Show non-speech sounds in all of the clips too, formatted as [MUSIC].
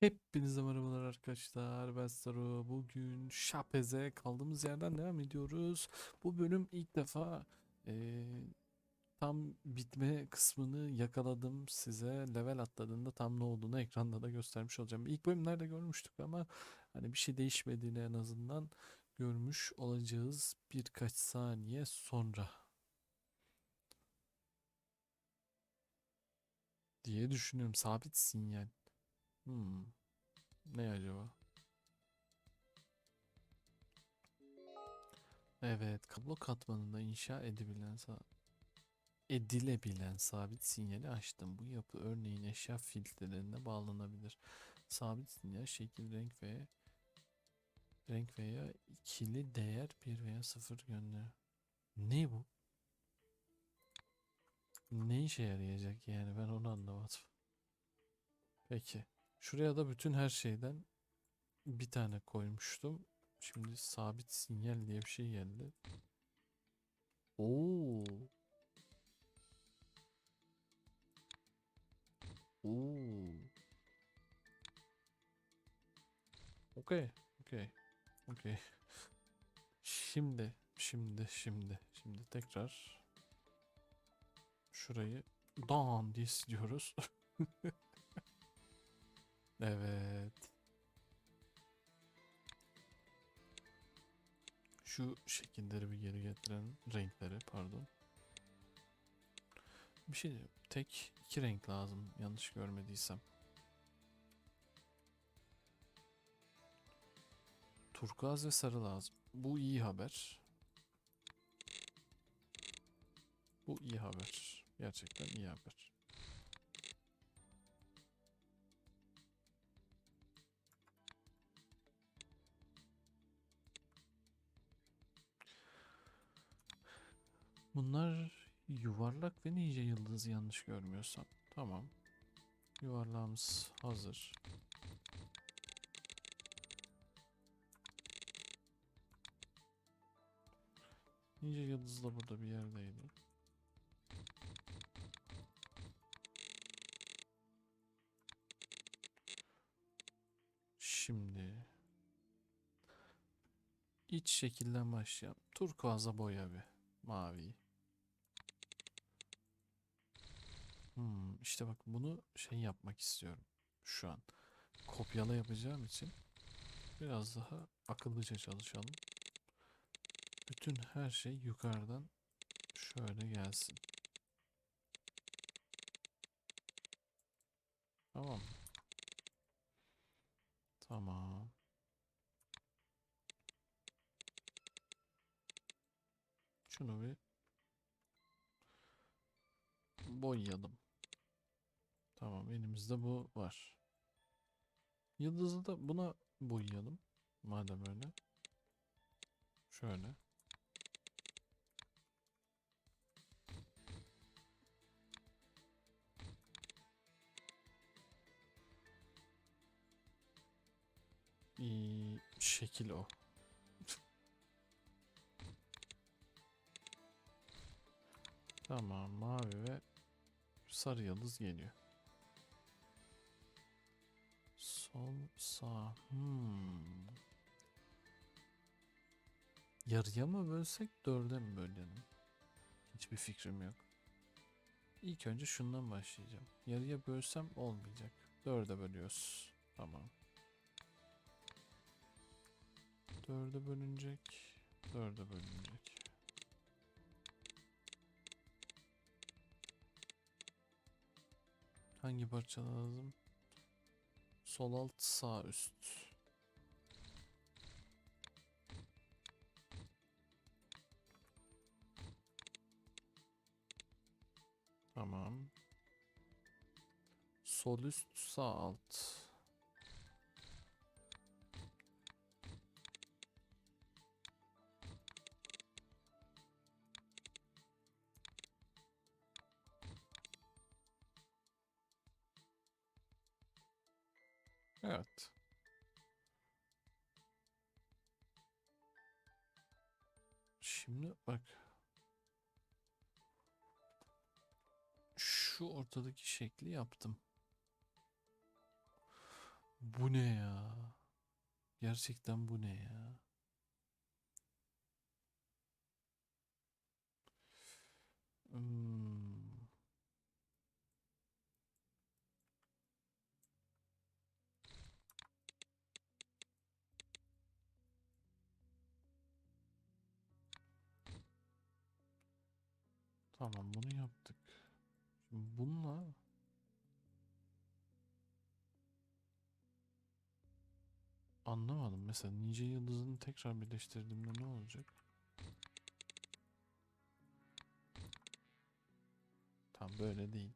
Hepinize merhabalar arkadaşlar. Ben Saru. Bugün Şapez'e kaldığımız yerden devam ediyoruz. Bu bölüm ilk defa eee, tam bitme kısmını yakaladım size. Level atladığında tam ne olduğunu ekranda da göstermiş olacağım. İlk bölümlerde görmüştük ama hani bir şey değişmediğini en azından görmüş olacağız birkaç saniye sonra diye düşünüyorum. Sabit sinyal. Hmm. Ne acaba? Evet, kablo katmanında inşa edebilen sa- edilebilen sabit sinyali açtım. Bu yapı örneğin eşya filtrelerine bağlanabilir. Sabit sinyal şekil, renk ve renk veya ikili değer 1 veya 0 gönder. Ne bu? Ne işe yarayacak yani ben onu anlamadım. Peki. Şuraya da bütün her şeyden bir tane koymuştum. Şimdi sabit sinyal diye bir şey geldi. Oo. Oo. Okey. Okey. Okey. Şimdi, şimdi, şimdi, şimdi tekrar şurayı dan diye siliyoruz. [LAUGHS] Evet. Şu şekilleri bir geri getiren renkleri pardon. Bir şey diyeyim, tek iki renk lazım yanlış görmediysem. Turkuaz ve sarı lazım. Bu iyi haber. Bu iyi haber. Gerçekten iyi haber. Bunlar yuvarlak ve ninja yıldız yanlış görmüyorsam. Tamam. Yuvarlağımız hazır. Ninja yıldız da burada bir yerdeydi. Şimdi iç şekilden başlayalım. Turkuaza boya bir. Mavi. Hmm, işte bak bunu şey yapmak istiyorum şu an. Kopyala yapacağım için biraz daha akıllıca çalışalım. Bütün her şey yukarıdan şöyle gelsin. Tamam. Tamam. Şunu bir boyayalım. Tamam elimizde bu var. Yıldızı da buna boyayalım. Madem öyle. Şöyle. İyi, şekil o. Tamam mavi ve sarı yıldız geliyor. Sol sağ. Hmm. Yarıya mı bölsek dörde mi bölelim? Hiçbir fikrim yok. İlk önce şundan başlayacağım. Yarıya bölsem olmayacak. Dörde bölüyoruz. Tamam. Dörde bölünecek. Dörde bölünecek. Hangi parça lazım? Sol alt sağ üst. Tamam. Sol üst sağ alt. Evet. Şimdi bak. Şu ortadaki şekli yaptım. Bu ne ya? Gerçekten bu ne ya? Tamam bunu yaptık. Şimdi bununla anlamadım. Mesela Ninja Yıldızı'nı tekrar birleştirdiğimde ne olacak? Tam böyle değil.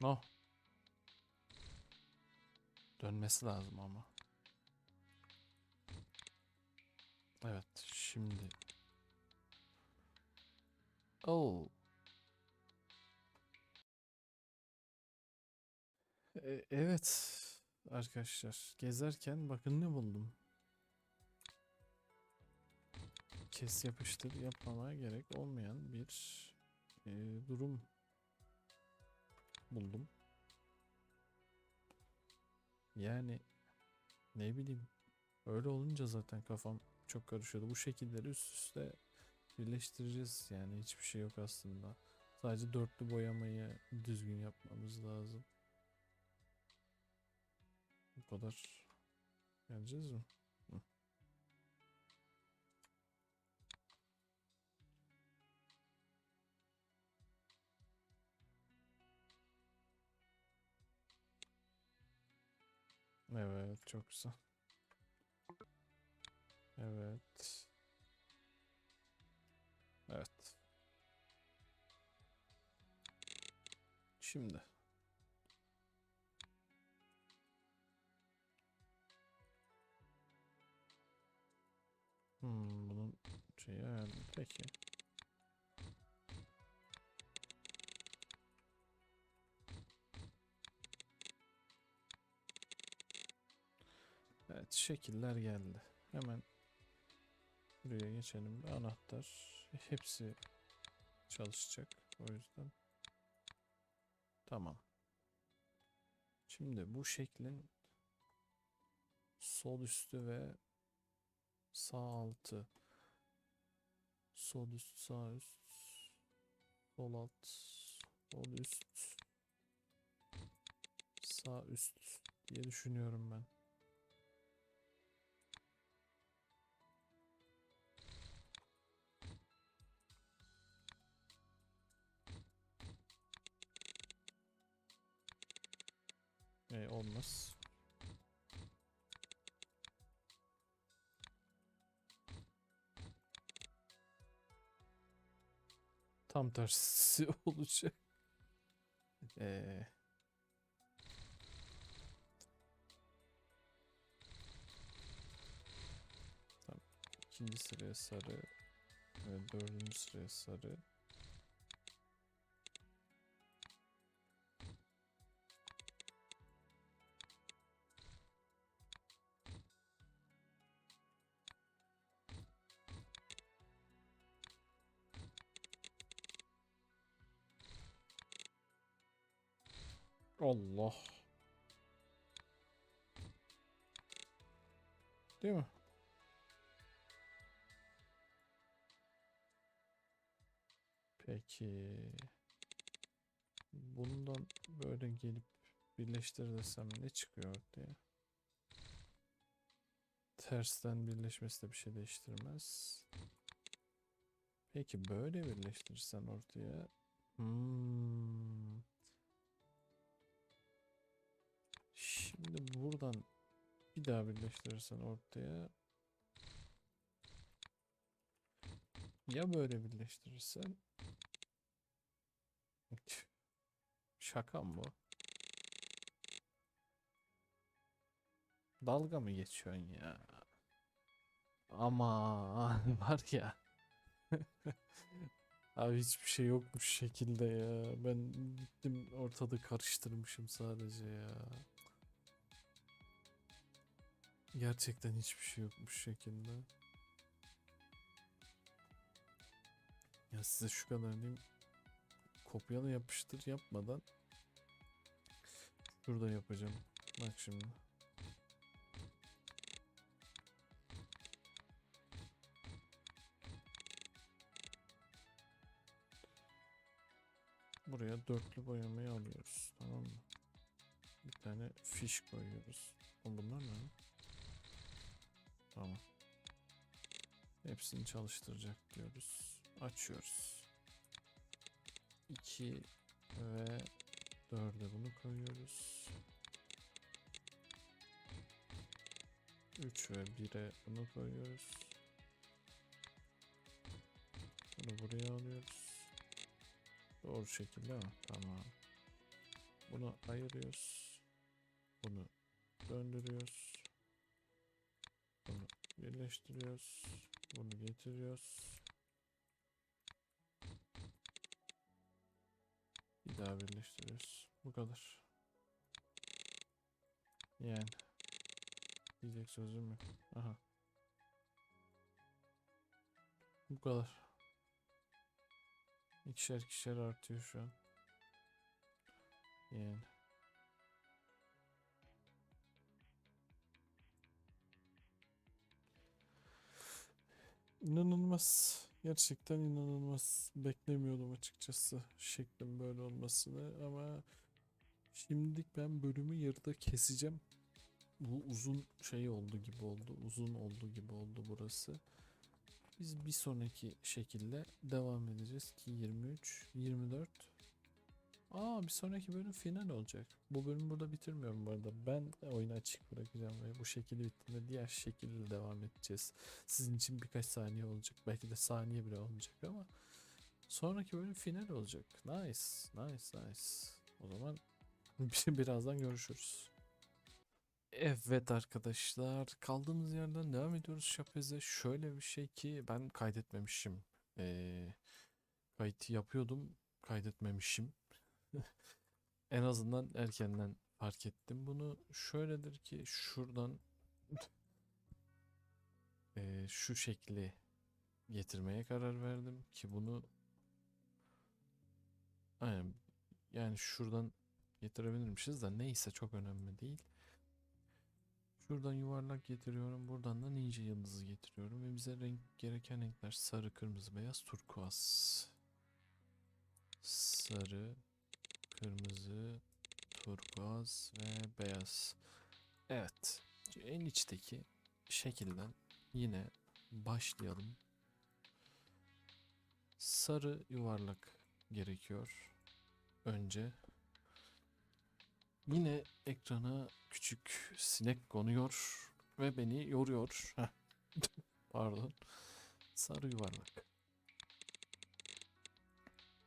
No. Dönmesi lazım ama. Evet, şimdi. Oh. E- evet arkadaşlar, gezerken bakın ne buldum. Kes yapıştır yapmamaya gerek olmayan bir e, durum buldum. Yani ne bileyim öyle olunca zaten kafam çok karışıyordu. Bu şekilleri üst üste birleştireceğiz yani hiçbir şey yok aslında. Sadece dörtlü boyamayı düzgün yapmamız lazım. Bu kadar. Geleceğiz mi? Evet, çok güzel. Evet. Evet. Şimdi. Hmm, bunun şeyi ayarlı. Peki. Şekiller geldi. Hemen buraya geçelim. Anahtar. Hepsi çalışacak. O yüzden. Tamam. Şimdi bu şeklin sol üstü ve sağ altı. Sol üst, sağ üst, sol alt, sol üst, sağ üst diye düşünüyorum ben. E, olmaz. Tam tersi [LAUGHS] olacak. Ee. İkinci sıraya sarı. Evet, dördüncü sıraya sarı. Allah. Değil mi? Peki. Bundan böyle gelip birleştir desem ne çıkıyor ortaya? Tersten birleşmesi de bir şey değiştirmez. Peki böyle birleştirirsen ortaya. Hmm. Şimdi buradan bir daha birleştirirsen ortaya. Ya böyle birleştirirsen. Şaka mı bu? Dalga mı geçiyorsun ya? Ama [LAUGHS] var ya. [LAUGHS] Abi hiçbir şey yokmuş şekilde ya. Ben gittim ortada karıştırmışım sadece ya. Gerçekten hiçbir şey yokmuş şekilde. Ya size şu kadar diyeyim. Kopyala yapıştır yapmadan şurada yapacağım. Bak şimdi. Buraya dörtlü boyamayı alıyoruz. Tamam mı? Bir tane fiş koyuyoruz. Bunlar ne? Tamam. Hepsini çalıştıracak diyoruz. Açıyoruz. 2 ve 4'e bunu koyuyoruz. 3 ve 1'e bunu koyuyoruz. Bunu buraya alıyoruz. Doğru şekilde mi? Tamam. Bunu ayırıyoruz. Bunu döndürüyoruz. Birleştiriyoruz. Bunu getiriyoruz. Bir daha birleştiriyoruz. Bu kadar. Yani. Diyecek sözüm yok. Aha. Bu kadar. İkişer kişer artıyor şu an. Yani. İnanılmaz. Gerçekten inanılmaz. Beklemiyordum açıkçası şeklin böyle olmasını ama şimdilik ben bölümü yarıda keseceğim. Bu uzun şey oldu gibi oldu. Uzun oldu gibi oldu burası. Biz bir sonraki şekilde devam edeceğiz ki 23, 24. Aa bir sonraki bölüm final olacak. Bu bölümü burada bitirmiyorum bu arada. Ben oyunu açık bırakacağım ve bu şekilde bittiğinde diğer şekilde devam edeceğiz. Sizin için birkaç saniye olacak. Belki de saniye bile olmayacak ama sonraki bölüm final olacak. Nice, nice, nice. O zaman [LAUGHS] birazdan görüşürüz. Evet arkadaşlar kaldığımız yerden devam ediyoruz Şapez'e. Şöyle bir şey ki ben kaydetmemişim. Ee, kayıt yapıyordum kaydetmemişim. En azından erkenden fark ettim. Bunu şöyledir ki şuradan ee, şu şekli getirmeye karar verdim ki bunu Aynen, yani şuradan getirebilirmişiz de neyse çok önemli değil. Şuradan yuvarlak getiriyorum. Buradan da ninja yıldızı getiriyorum. Ve bize renk gereken renkler sarı, kırmızı, beyaz, turkuaz. Sarı, kırmızı, turkuaz ve beyaz. Evet. En içteki şekilden yine başlayalım. Sarı yuvarlak gerekiyor. Önce Yine ekrana küçük sinek konuyor ve beni yoruyor. [LAUGHS] Pardon. Sarı yuvarlak.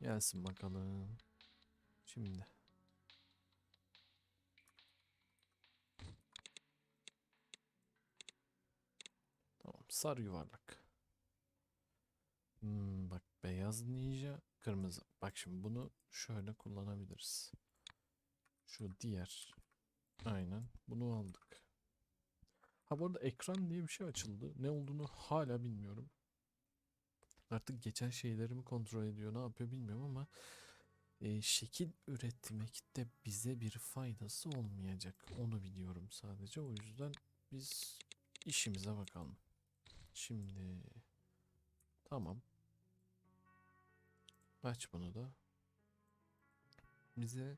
Gelsin bakalım. Şimdi. Tamam. Sarı yuvarlak. Hmm, bak beyaz ninja, kırmızı. Bak şimdi bunu şöyle kullanabiliriz. Şu diğer. Aynen. Bunu aldık. Ha bu arada ekran diye bir şey açıldı. Ne olduğunu hala bilmiyorum. Artık geçen şeylerimi kontrol ediyor. Ne yapıyor bilmiyorum ama e, şekil üretmekte bize bir faydası olmayacak. Onu biliyorum sadece. O yüzden biz işimize bakalım. Şimdi tamam. Aç bunu da. Bize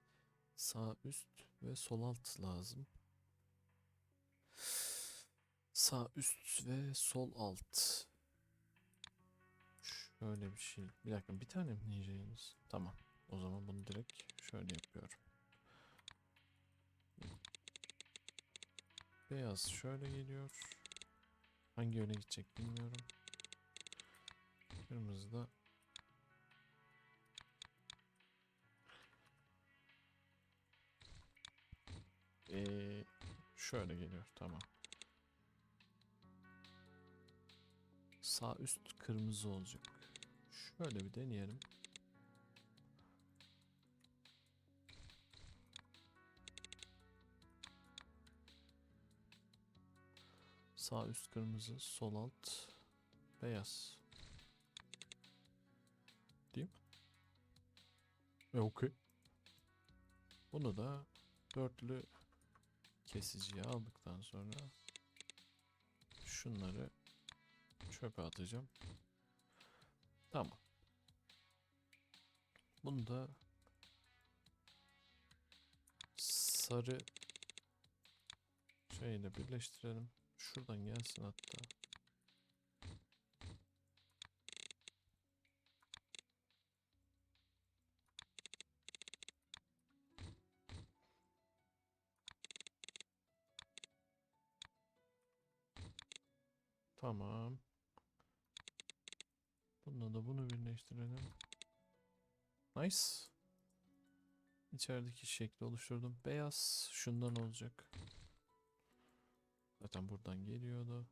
Sağ üst ve sol alt lazım. Sağ üst ve sol alt. Şöyle bir şey. Bir dakika bir tane mi ninja'yız? Tamam. O zaman bunu direkt şöyle yapıyorum. Beyaz şöyle geliyor. Hangi yöne gidecek bilmiyorum. Kırmızı da Ee, şöyle geliyor. Tamam. Sağ üst kırmızı olacak. Şöyle bir deneyelim. Sağ üst kırmızı, sol alt beyaz. diyeyim. E okey. Bunu da dörtlü kesiciye aldıktan sonra şunları çöpe atacağım. Tamam. Bunu da sarı şeyle birleştirelim. Şuradan gelsin hatta. Tamam. Bununla da bunu birleştirelim. Nice. İçerideki şekli oluşturdum. Beyaz şundan olacak. Zaten buradan geliyordu.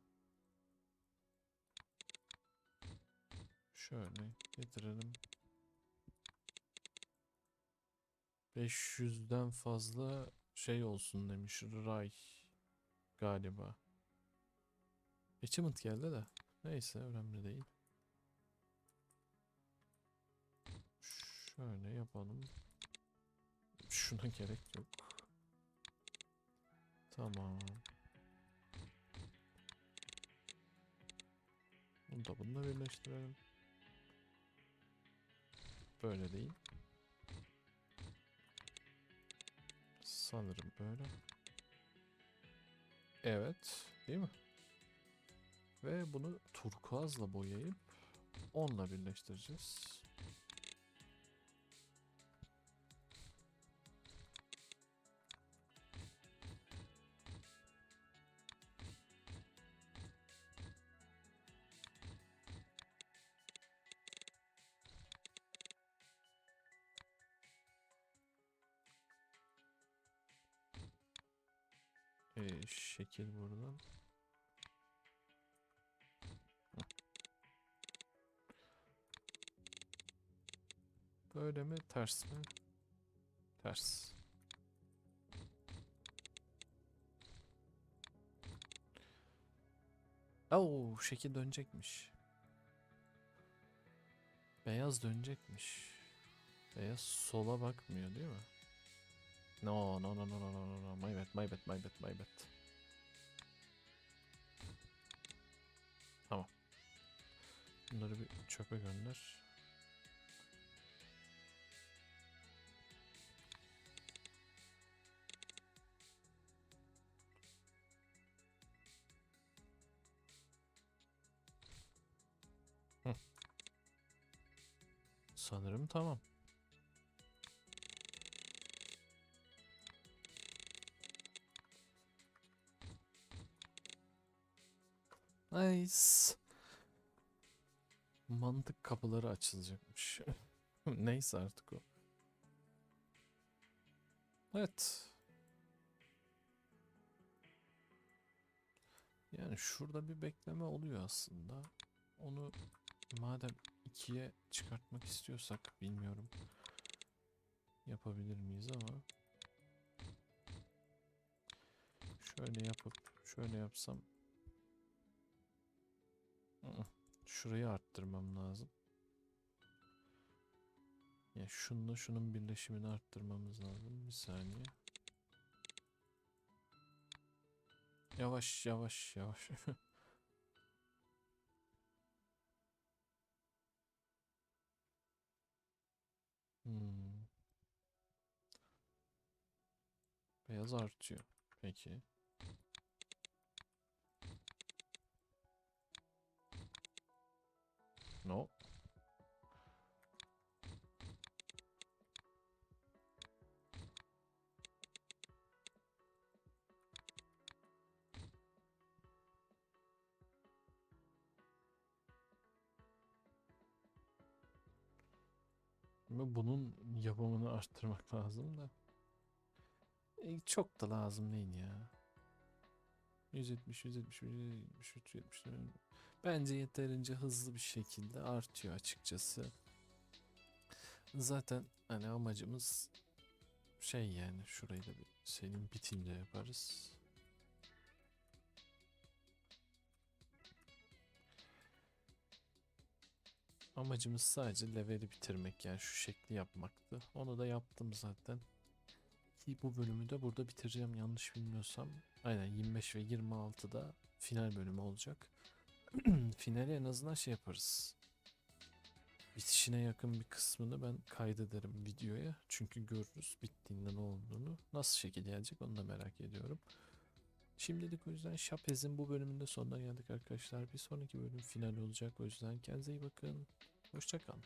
Şöyle getirelim. 500'den fazla şey olsun demiş Ray galiba. Achievement geldi de. Neyse önemli değil. Şöyle yapalım. Şuna gerek yok. Tamam. Bunu da bununla birleştirelim. Böyle değil. Sanırım böyle. Evet. Değil mi? Ve bunu turkuazla boyayıp onunla birleştireceğiz. Böyle mi ters mi? Ters. Oo, şekil dönecekmiş. Beyaz dönecekmiş. Beyaz sola bakmıyor değil mi? No, no, no, no, no, no, no, no. My bad, my bad, my bad, my bad. Tamam. Bunları bir çöpe gönder. [LAUGHS] Sanırım tamam. Nice. Mantık kapıları açılacakmış. [LAUGHS] Neyse artık o. Evet. Yani şurada bir bekleme oluyor aslında. Onu madem ikiye çıkartmak istiyorsak bilmiyorum. Yapabilir miyiz ama. Şöyle yapıp şöyle yapsam Şurayı arttırmam lazım. Ya şununla şunun birleşimini arttırmamız lazım. Bir saniye. Yavaş yavaş yavaş. [LAUGHS] Hmm. Beyaz artıyor. Peki. Ama bunun yapımını arttırmak lazım da. E, çok da lazım değil ya. 170, 170, 170, 370. Bence yeterince hızlı bir şekilde artıyor açıkçası. Zaten hani amacımız şey yani şurayı da bir senin bitince yaparız. Amacımız sadece leveli bitirmek yani şu şekli yapmaktı. Onu da yaptım zaten. Ki bu bölümü de burada bitireceğim yanlış bilmiyorsam. Aynen 25 ve 26'da final bölümü olacak. [CLEARS THROAT] Finali en azından şey yaparız. Bitişine yakın bir kısmını ben kaydederim videoya. Çünkü görürüz bittiğinde ne olduğunu. Nasıl şekil gelecek onu da merak ediyorum. Şimdilik o yüzden Şapez'in bu bölümünde sonuna geldik arkadaşlar. Bir sonraki bölüm final olacak. O yüzden kendinize iyi bakın. Hoşçakalın.